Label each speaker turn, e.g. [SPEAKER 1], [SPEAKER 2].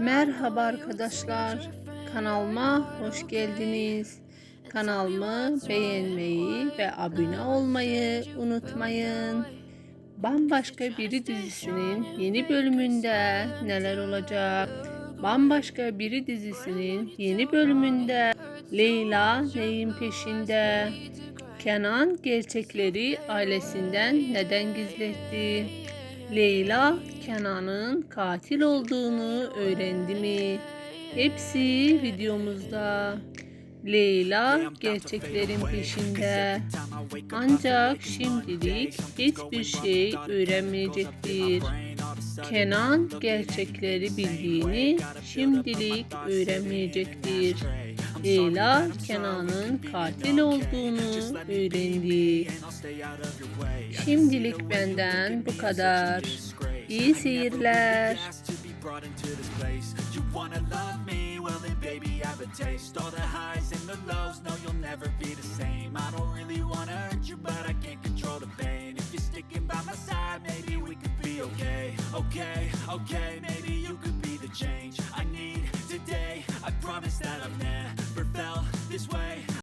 [SPEAKER 1] Merhaba arkadaşlar. Kanalıma hoş geldiniz. Kanalımı beğenmeyi ve abone olmayı unutmayın. Bambaşka Biri dizisinin yeni bölümünde neler olacak? Bambaşka Biri dizisinin yeni bölümünde Leyla neyin peşinde? Kenan gerçekleri ailesinden neden gizletti? Leyla Kenan'ın katil olduğunu öğrendi mi? Hepsi videomuzda. Leyla gerçeklerin peşinde. Ancak şimdilik hiçbir şey öğrenmeyecektir. Kenan gerçekleri bildiğini şimdilik öğrenmeyecektir. Leyla Kenan'ın katil olduğunu öğrendi. Şimdilik benden bu kadar. İyi seyirler.
[SPEAKER 2] okay. Okay, maybe you could be the change I need today. I promise that I've never